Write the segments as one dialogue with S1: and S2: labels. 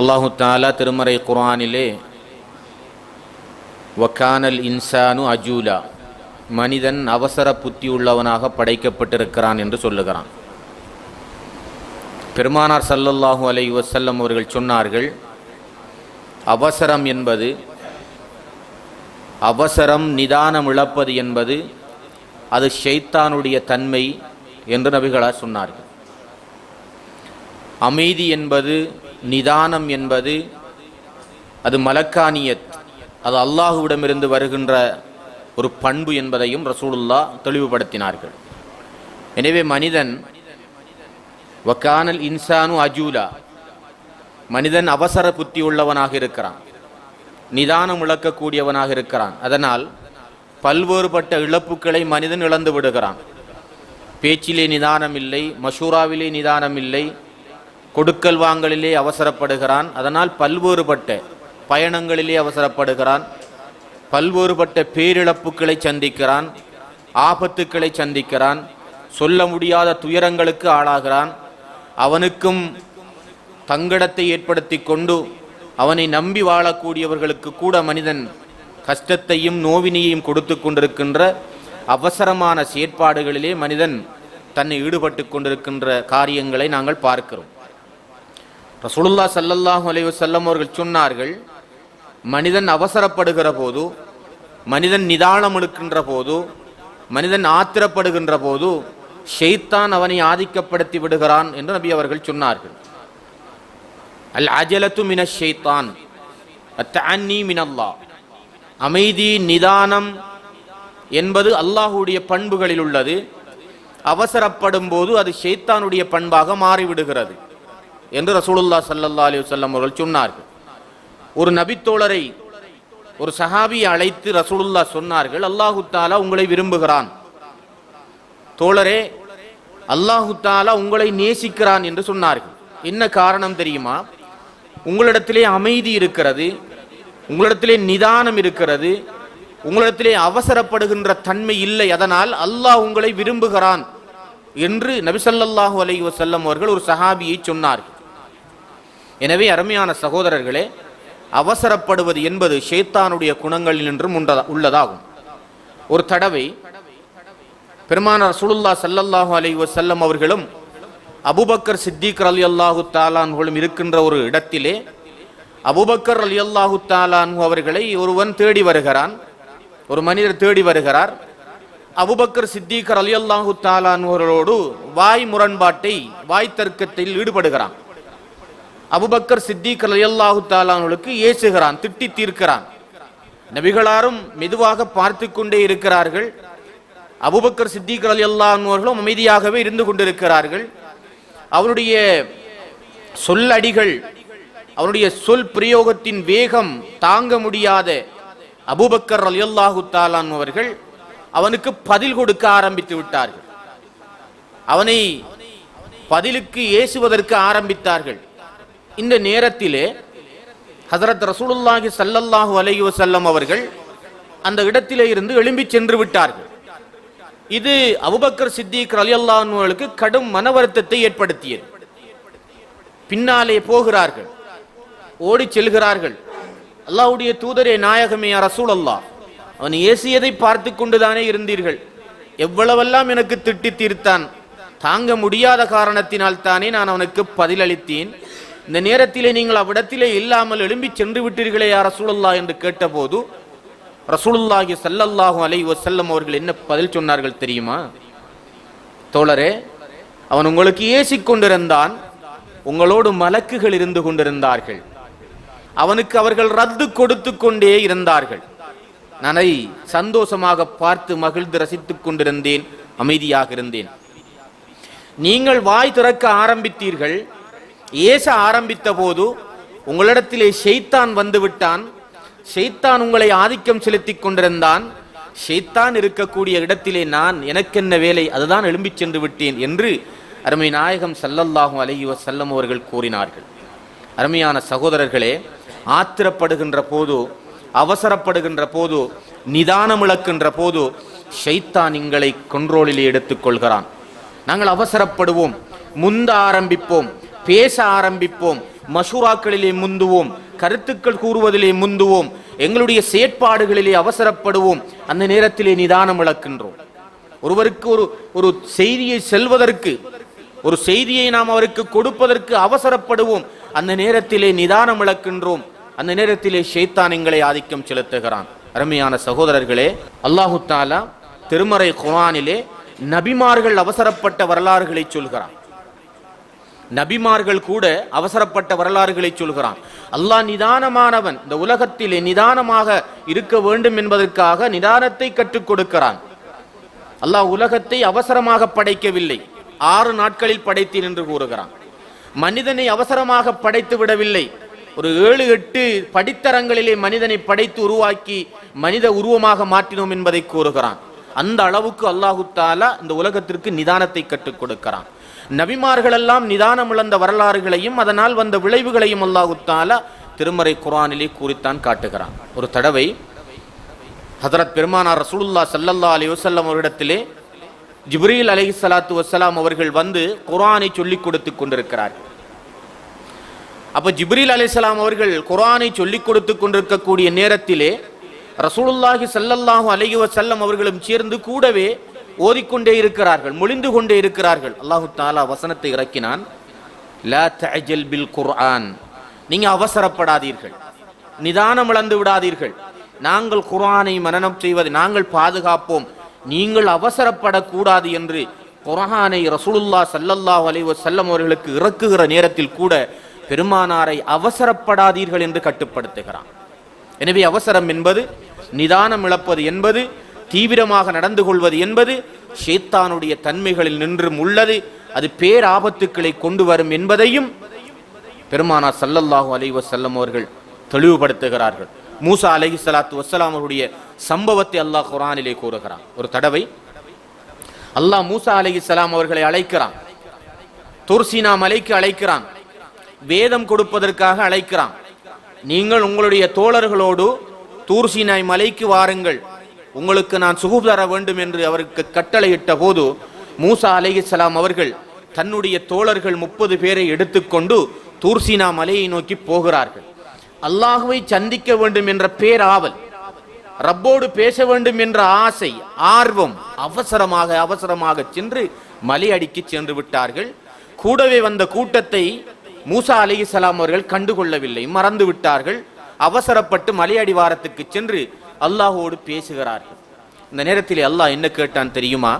S1: அல்லாஹு தாலா திருமறை குர்ஆனிலே வக்கானல் இன்சானு அஜூலா மனிதன் அவசர புத்தி உள்ளவனாக படைக்கப்பட்டிருக்கிறான் என்று சொல்லுகிறான். பெருமானார் சல்லல்லாஹூ அலை வசல்லம் அவர்கள் சொன்னார்கள் அவசரம் என்பது அவசரம் நிதானம் இழப்பது என்பது அது ஷைத்தானுடைய தன்மை என்று நபிகளார் சொன்னார்கள். அமைதி என்பது நிதானம் என்பது அது மலக்கானியத். அது அல்லாஹுவிடமிருந்து வருகின்ற ஒரு பண்பு என்பதையும் ரசூலுல்லா தெளிவுபடுத்தினார்கள். எனவே மனிதன் வக்கானல் இன்சானு அஜூலா. மனிதன் அவசர புத்தி உள்ளவனாக இருக்கிறான். நிதானம் இழக்கக்கூடியவனாக இருக்கிறான். அதனால் பல்வேறுபட்ட இழப்புக்களை மனிதன் இழந்து விடுகிறான். பேச்சிலே நிதானம் இல்லை மஷூராவிலே நிதானம் இல்லை கொடுக்கல் வாங்கலிலே அவசரப்படுகிறான். அதனால் பல்வேறுபட்ட பயணங்களிலே அவசரப்படுகிறான். பல்வேறுபட்ட பேரிழப்புகளை சந்திக்கிறான். ஆபத்துக்களை சந்திக்கிறான். சொல்ல முடியாத துயரங்களுக்கு ஆளாகிறான். அவனுக்கும் தங்கடத்தை ஏற்படுத்தி கொண்டு அவனை நம்பி வாழக்கூடியவர்களுக்கு கூட மனிதன் கஷ்டத்தையும் நோவினையையும் கொடுத்து கொண்டிருக்கின்ற அவசரமான செயற்பாடுகளிலே மனிதன் தன்னை ஈடுபட்டு கொண்டிருக்கின்ற காரியங்களை நாங்கள் பார்க்கிறோம். ரசூலுல்லா சல்லல்லாஹு அலைஹி செல்லம் அவர்கள் சொன்னார்கள் மனிதன் அவசரப்படுகிற போது மனிதன் நிதானம் எடுக்கின்ற போது மனிதன் ஆத்திரப்படுகின்ற போது ஷெய்தான் அவனை ஆதிக்கப்படுத்தி விடுகிறான் என்று நபி அவர்கள் சொன்னார்கள். அல் அஜலத்து மின ஷெய்தான் அத்தஅன்னி மினல்லா. அமைதி நிதானம் என்பது அல்லாஹுடைய பண்புகளில் உள்ளது. அவசரப்படும் போது அது ஷெய்தானுடைய பண்பாக மாறிவிடுகிறது. என்று ரசூலுல்லா சல்லல்லா அலி வல்லம் அவர்கள் சொன்னார்கள். ஒரு நபித்தோழரை ஒரு சஹாபியை அழைத்து ரசூலுல்லா சொன்னார்கள் அல்லாஹு தாலா உங்களை விரும்புகிறான். தோழரே அல்லாஹு தாலா உங்களை நேசிக்கிறான் என்று சொன்னார்கள். என்ன காரணம் தெரியுமா? உங்களிடத்திலே அமைதி இருக்கிறது உங்களிடத்திலே நிதானம் இருக்கிறது உங்களிடத்திலே அவசரப்படுகின்ற தன்மை இல்லை அதனால் அல்லாஹ் உங்களை விரும்புகிறான் என்று நபிசல்லாஹு அலை வசல்லம் அவர்கள் ஒரு சஹாபியை சொன்னார்கள். எனவே அருமையான சகோதரர்களே அவசரப்படுவது என்பது ஷேத்தானுடைய குணங்களில் என்றும் உள்ளதாகும். ஒரு தடவை பெருமானார் சுலுல்லா சல்லல்லாஹு அலி வசல்லம் அவர்களும் அபுபக்கர் சித்திக் அலி அல்லாஹு தாலான்களும் இருக்கின்ற ஒரு இடத்திலே அபூபக்கர் அலி அல்லாஹு தாலான் அவர்களை ஒருவன் தேடி வருகிறான். ஒரு மனிதர் தேடி வருகிறார். அபுபக்கர் சித்திகர் அலி அல்லாஹு தாலான்களோடு வாய் முரண்பாட்டை வாய் தர்க்கத்தில் ஈடுபடுகிறான். அபுபக்கர் சித்திக் ரலியல்லாஹு தாலானுக்கு ஏசுகிறான் திட்டி தீர்க்கிறான். நபிகளாரும் மெதுவாக பார்த்து கொண்டே இருக்கிறார்கள். அபுபக்கர் சித்திக் ரலியல்லாஹுவர்களும் அமைதியாகவே இருந்து கொண்டிருக்கிறார்கள். அவருடைய சொல்லடிகள் அவருடைய சொல் பிரயோகத்தின் வேகம் தாங்க முடியாத அபூபக்கர் அலியல்லாஹு தாலான் அவர்கள் அவனுக்கு பதில் கொடுக்க ஆரம்பித்து விட்டார்கள். அவனை பதிலுக்கு ஏசுவதற்கு ஆரம்பித்தார்கள். இந்த நேரத்திலே ஹசரத் ரசூலுல்லாஹி சல்லல்லாஹு அலஹி வசல்லம் அவர்கள் அந்த இடத்திலே இருந்து எழும்பி சென்று விட்டார்கள். இது அபுபக்கர் சித்திக் ரலியல்லாஹு அன்ஹுவுக்கு கடும் மன வருத்தத்தை ஏற்படுத்தியது. பின்னாலே போகிறார்கள். ஓடிச் செல்கிறார்கள். அல்லாஹ்வுடைய தூதரே நாயகமே ரசூல் அல்லா அவன் ஏசியதை பார்த்து கொண்டுதானே இருந்தீர்கள். எவ்வளவெல்லாம் எனக்கு திட்டி தீர்த்தான். தாங்க முடியாத காரணத்தினால் தானே நான் அவனுக்கு பதிலளித்தேன். இந்த நேரத்திலே நீங்கள் அவ்விடத்திலே இல்லாமல் எழும்பி சென்று விட்டீர்களே யார் ரசூலுல்லா என்று கேட்டபோது ரசூலுல்லாஹி சல்லல்லாஹு அலை வசல்லம் அவர்கள் என்ன பதில் சொன்னார்கள் தெரியுமா? தோழரே அவன் உங்களுக்கு ஏசி கொண்டிருந்தான் உங்களோடு மலக்குகள் இருந்து கொண்டிருந்தார்கள். அவனுக்கு அவர்கள் ரத்து கொடுத்து கொண்டே இருந்தார்கள். நனை சந்தோஷமாக பார்த்து மகிழ்ந்து ரசித்துக் கொண்டிருந்தேன் அமைதியாக இருந்தேன். நீங்கள் வாய் திறக்க ஆரம்பித்தீர்கள் ஏச ஆரம்பித்த போது உங்களிடத்திலே ஷெய்தான் வந்துவிட்டான். ஷெய்தான் உங்களை ஆதிக்கம் செலுத்திக் கொண்டிருந்தான். ஷெய்தான் இருக்கக்கூடிய இடத்திலே நான் எனக்கென்ன வேலை அதுதான் எழும்பிச் சென்று விட்டேன் என்று அருமை நாயகம் சல்லல்லாஹும் அலைஹி செல்லம் அவர்கள் கூறினார்கள். அருமையான சகோதரர்களே ஆத்திரப்படுகின்ற போது அவசரப்படுகின்ற போது நிதானம் இழக்கின்ற போது ஷைத்தான் எங்களை கொண்ட்ரோலிலே எடுத்துக்கொள்கிறான் நாங்கள் அவசரப்படுவோம் முந்த ஆரம்பிப்போம். பேச ஆரம்பிப்போம். மஷூராக்களிலே முந்துவோம். கருத்துக்கள் கூறுவதிலே முந்துவோம். எங்களுடைய செயற்பாடுகளிலே அவசரப்படுவோம். அந்த நேரத்திலே நிதானம் இழக்கின்றோம். ஒருவருக்கு ஒரு ஒரு செய்தியை செல்வதற்கு ஒரு செய்தியை நாம் அவருக்கு கொடுப்பதற்கு அவசரப்படுவோம். அந்த நேரத்திலே நிதானம் இழக்கின்றோம். அந்த நேரத்திலே ஷைத்தான் எங்களை ஆதிக்கம் செலுத்துகிறான். அருமையான சகோதரர்களே அல்லாஹு தாலா திருமறை குரானிலே நபிமார்கள் அவசரப்பட்ட வரலாறுகளை சொல்கிறான். நபிமார்கள் கூட அவசரப்பட்ட வரலாறுகளை சொல்கிறான். அல்லாஹ் நிதானமானவன். இந்த உலகத்திலே நிதானமாக இருக்க வேண்டும் என்பதற்காக நிதானத்தை கற்றுக் கொடுக்கிறான். அல்லாஹ் உலகத்தை அவசரமாக படைக்கவில்லை. ஆறு நாட்களில் படைத்தேன் என்று கூறுகிறான். மனிதனை அவசரமாக படைத்து விடவில்லை. ஒரு ஏழு எட்டு படித்தரங்களிலே மனிதனை படைத்து உருவாக்கி மனித உருவமாக மாற்றினோம் என்பதை கூறுகிறான். அந்த அளவுக்கு அல்லாஹு தாலா இந்த உலகத்திற்கு நிதானத்தை கற்றுக் கொடுக்கிறான். நபிமார்களெல்லாம் நிதானம் இழந்த வரலாறுகளையும் அதனால் வந்த விளைவுகளையும் அல்லாஹு தாலா திருமறை குரானிலே கூறித்தான் காட்டுகிறான். ஒரு தடவை ஹதரத் பெருமானார் ரசூலுல்லா சல்லல்லா அலி வசல்லம் அவரிடத்திலே ஜிப்ரீல் அலைஹி சலாத்து வசலாம் அவர்கள் வந்து குரானை சொல்லிக் கொடுத்து கொண்டிருக்கிறார் அப்போ ஜிப்ரீல் அலிசலாம் அவர்கள் குரானை சொல்லிக் கொடுத்து கொண்டிருக்கக்கூடிய நேரத்திலே ரசூலுல்லாஹி சல்லல்லாஹு அலைஹி செல்லம் அவர்களும் சேர்ந்து கூடவே ஓதிக்கொண்டே இருக்கிறார்கள் மொழிந்து கொண்டே இருக்கிறார்கள். அல்லாஹு தாலா வசனத்தை இறக்கினான். லா தஅஜல் பில் குர்ஆன். நீங்க அவசரப்படாதீர்கள். நிதானம் இழந்து விடாதீர்கள். நாங்கள் குரானை மனனம் செய்வதை நாங்கள் பாதுகாப்போம். நீங்கள் அவசரப்படக்கூடாது என்று குரானை ரசூலுல்லா சல்லல்லாஹ் அலைவ செல்லம் அவர்களுக்கு இறக்குகிற நேரத்தில் கூட பெருமானாரை அவசரப்படாதீர்கள் என்று கட்டுப்படுத்துகிறான். எனவே அவசரம் என்பது நிதானம் இழப்பது என்பது தீவிரமாக நடந்து கொள்வது என்பது ஷேத்தானுடைய தன்மைகளில் நின்றும் உள்ளது. அது பேராபத்துக்களை கொண்டு வரும் என்பதையும் பெருமானார் சல்லல்லாஹு அலைவசல்லம் அவர்கள் தெளிவுபடுத்துகிறார்கள். மூசா அலஹி சலாத்து வஸ்ஸலாம் அவருடைய சம்பவத்தை அல்லாஹ் குரானிலே கூறுகிறான். ஒரு தடவை அல்லாஹ் மூசா அலைஹிஸ்ஸலாம் அவர்களை அழைக்கிறான். துர்சீனா மலைக்கு அழைக்கிறான். வேதம் கொடுப்பதற்காக அழைக்கிறான். நீங்கள் உங்களுடைய தோழர்களோடு தூர்சினாய் மலைக்கு வாருங்கள். உங்களுக்கு நான் சுகுப் தர வேண்டும் என்று அவருக்கு கட்டளையிட்ட போது மூசா அலைஹிஸ்ஸலாம் அவர்கள் தன்னுடைய தோழர்கள் முப்பது பேரை எடுத்துக்கொண்டு தூர்சினா மலையை நோக்கி போகிறார்கள். அல்லாஹுவை சந்திக்க வேண்டும் என்ற பேராவல் ரப்போடு பேச வேண்டும் என்ற ஆசை ஆர்வம் அவசரமாக அவசரமாக சென்று மலையடிக்கு சென்று விட்டார்கள். கூடவே வந்த கூட்டத்தை மூசா அலைஹிஸ்ஸலாம் அவர்கள் கண்டுகொள்ளவில்லை மறந்து விட்டார்கள் அவசரப்பட்டு மலையடிவாரத்துக்கு சென்று அல்லாஹோடு பேசுகிறார்கள். இந்த நேரத்தில் அல்லாஹ் என்ன கேட்டான் தெரியுமா?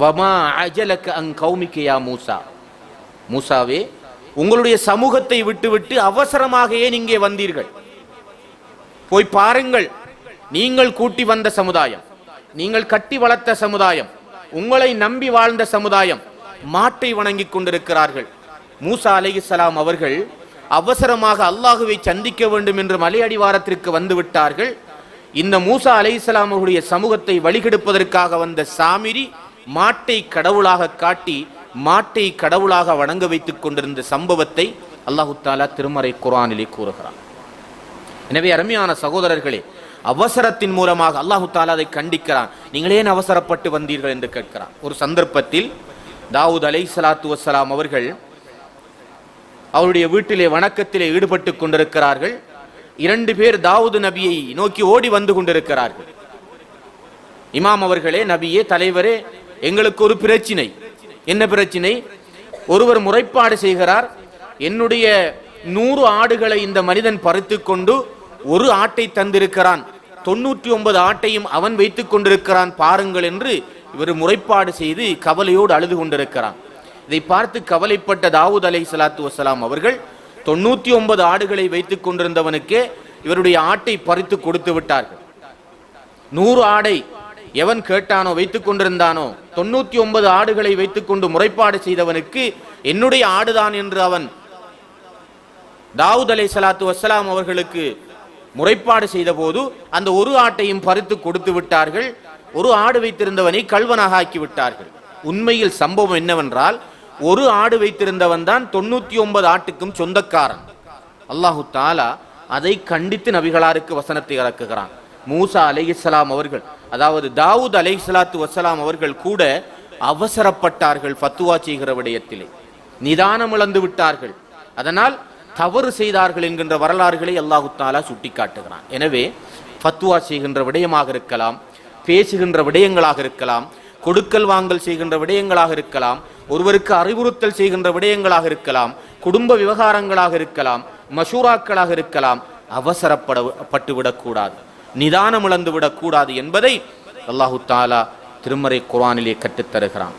S1: வமா அஜலக அங் கௌமிக்கையா மூசா. மூசாவே உங்களுடைய சமூகத்தை விட்டுவிட்டு அவசரமாக ஏன் இங்கே வந்தீர்கள். போய் பாருங்கள். நீங்கள் கூட்டி வந்த சமுதாயம் நீங்கள் கட்டி வளர்த்த சமுதாயம் உங்களை நம்பி வாழ்ந்த சமுதாயம் மாட்டை வணங்கிக் கொண்டிருக்கிறார்கள். மூசா அலைஹிஸ்ஸலாம் அவர்கள் அவசரமாக அல்லாஹுவை சந்திக்க வேண்டும் என்று மலையடிவாரத்திற்கு வந்து விட்டார்கள். இந்த மூசா அலைஹிஸ்ஸலாம் அவருடைய சமூகத்தை வழிகெடுப்பதற்காக வந்த சாமிரி மாட்டை கடவுளாக காட்டி மாட்டை கடவுளாக வணங்க வைத்துக் கொண்டிருந்த சம்பவத்தை அல்லாஹு தாலா திருமறை குரானிலே கூறுகிறான். எனவே அருமையான சகோதரர்களே அவசரத்தின் மூலமாக அல்லாஹு தாலா அதை கண்டிக்கிறான். நீங்கள் ஏன் அவசரப்பட்டு வந்தீர்கள் என்று கேட்கிறான். ஒரு சந்தர்ப்பத்தில் தாவூத் அலை சலாத்து வசலாம் அவர்கள் அவருடைய வீட்டிலே வணக்கத்திலே ஈடுபட்டு கொண்டிருக்கிறார்கள். இரண்டு பேர் தாவூது நபியை நோக்கி ஓடி வந்து கொண்டிருக்கிறார்கள். இமாம் அவர்களே நபியே தலைவரே எங்களுக்கு ஒரு பிரச்சினை. என்ன பிரச்சினை? ஒருவர் முறைப்பாடு செய்கிறார். என்னுடைய நூறு ஆடுகளை இந்த மனிதன் பறித்து கொண்டு ஒரு ஆட்டை தந்திருக்கிறான். தொண்ணூற்றி ஒன்பது ஆட்டையும் அவன் வைத்துக் கொண்டிருக்கிறான் பாருங்கள் என்று இவர் முறைப்பாடு செய்து கவலையோடு அழுது கொண்டிருக்கிறான். இதை பார்த்து கவலைப்பட்ட தாவூத் அலை சலாத்து வசலாம் அவர்கள் தொண்ணூத்தி ஒன்பது ஆடுகளை வைத்துக் கொண்டிருந்தவனுக்கே இவருடைய ஆட்டை பறித்து கொடுத்து விட்டார்கள். நூறு ஆடை எவன் கேட்டானோ வைத்துக் கொண்டிருந்தானோ தொண்ணூத்தி ஒன்பது ஆடுகளை வைத்துக்கொண்டு முறைப்பாடு செய்தவனுக்கு என்னுடைய ஆடுதான் என்று அவன் தாவூத் அலை சலாத்து வசலாம் அவர்களுக்கு முறைப்பாடு செய்தபோது அந்த ஒரு ஆட்டையும் பறித்து கொடுத்து விட்டார்கள். ஒரு ஆடு வைத்திருந்தவனை கல்வனாக ஆக்கி விட்டார்கள். உண்மையில் சம்பவம் என்னவென்றால் ஒரு ஆடு வைத்திருந்தவன் தான் தொண்ணூத்தி ஒன்பது ஆட்டுக்கும் சொந்தக்காரன். அல்லாஹு தாலா அதை கண்டித்து நபிகளாருக்கு வசனத்தை இறக்குகிறான். மூசா அலைஹிஸ்ஸலாம் அவர்கள் அதாவது தாவூத் அலைஹிஸ்ஸலாத்து வசலாம் அவர்கள் கூட அவசரப்பட்டார்கள் ஃபத்துவா செய்கிற விடயத்திலே. நிதானம் இழந்து விட்டார்கள். அதனால் தவறு செய்தார்கள் என்கின்ற வரலாறுகளை அல்லாஹு தாலா சுட்டிக்காட்டுகிறான். எனவே ஃபத்துவா செய்கின்ற விடயமாக இருக்கலாம் பேசுகின்ற விடயங்களாக இருக்கலாம் கொடுக்கல் வாங்கல் செய்கின்ற விடயங்களாக இருக்கலாம் ஒருவருக்கு அறிவுறுத்தல் செய்கின்ற விடயங்களாக இருக்கலாம் குடும்ப விவகாரங்களாக இருக்கலாம் மஷூராக்களாக இருக்கலாம் அவசரப்பட விடக்கூடாது நிதானம் இழந்து விடக்கூடாது என்பதை அல்லாஹு தாலா திருமறை குரானிலே கற்றுத் தருகிறான்